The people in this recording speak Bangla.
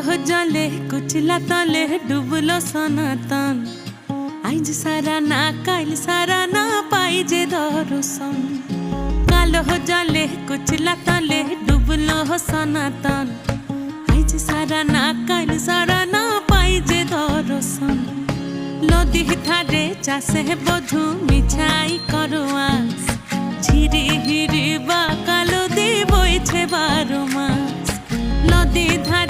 কালো জলে কুচলা তলে ডুবলো সনাতন আইজ সারা না কাইল সারা না পাই যে দর্শন কালো জলে কুচলা তলে ডুবলো সনাতন আইজ সারা না কাইল সারা না পাই যে দর্শন নদী ধারে চাষে বধু মিছাই করো আস ঝিরি হিরি বা কালো দি বইছে বারো মাস নদী ধারে